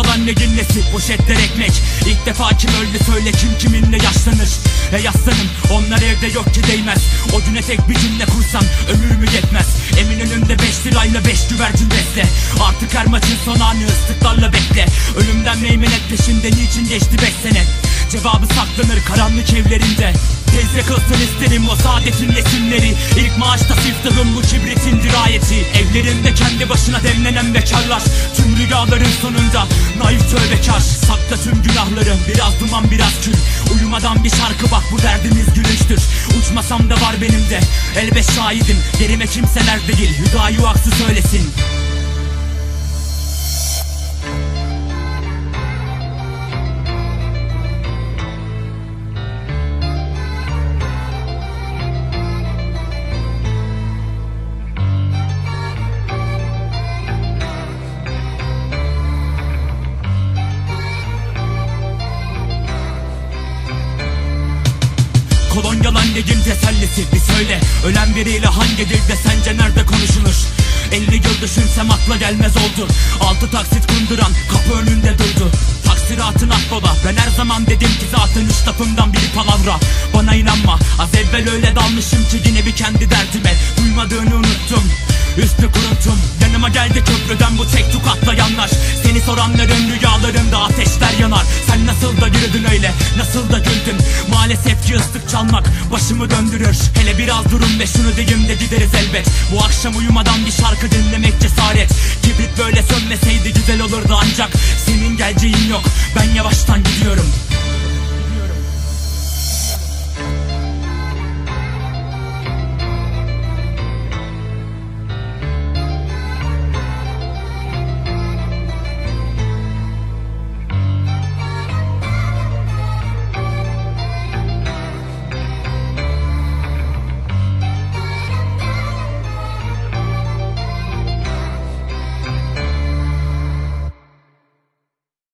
Helvadan ne nesi poşetler ekmek. İlk defa kim öldü söyle kim kiminle yaşlanır. E yaslanım onlar evde yok ki değmez. O güne tek bir cümle kursam ömür mü yetmez? Emin önünde beş lirayla beş güvercin besle. Artık her maçın son anı ıslıklarla bekle. Ölümden meymenet peşinde niçin geçti beş sene? Cevabı saklanır karanlık evlerinde. Tez kılsın isterim o saadetin resimleri İlk maaşta siftahım bu kibritin dirayeti. Evlerinde kendi başına demlenen bekarlar sonunda naif tövbekar. Sakla tüm günahları biraz duman biraz kül. Uyumadan bir şarkı bak bu derdimiz gülünçtür Uçmasam da var benim de elbet şahidim. Yerime kimseler değil hüdayi aksı söylesin Kolonyalan negin tesellisi bir söyle. Ölen biriyle hangi dilde sence nerede konuşulur? 50 yıl düşünsem akla gelmez oldu. Altı taksit kunduran kapı önünde durdu. Taksiratın akbola Ben her zaman dedim ki zaten üç lafımdan biri palavra. Bana inanma az evvel öyle dalmışım ki yine bir kendi derdime. Duymadığını unuttum Üstü kuruntum. Yanıma geldi köprüden bu tek tukatlayanlar Seni soranların rüyalarında ateşler yanar Yürüdün öyle nasıl da güldün? Maalesef ki ıslık çalmak başımı döndürür. Hele biraz durun ve şunu diyeyim de gideriz elbet. Bu akşam uyumadan bir şarkı dinlemek cesaret. Kibrit böyle sönmeseydi güzel olurdu ancak Senin geleceğin yok. Ben yavaştan gidiyorum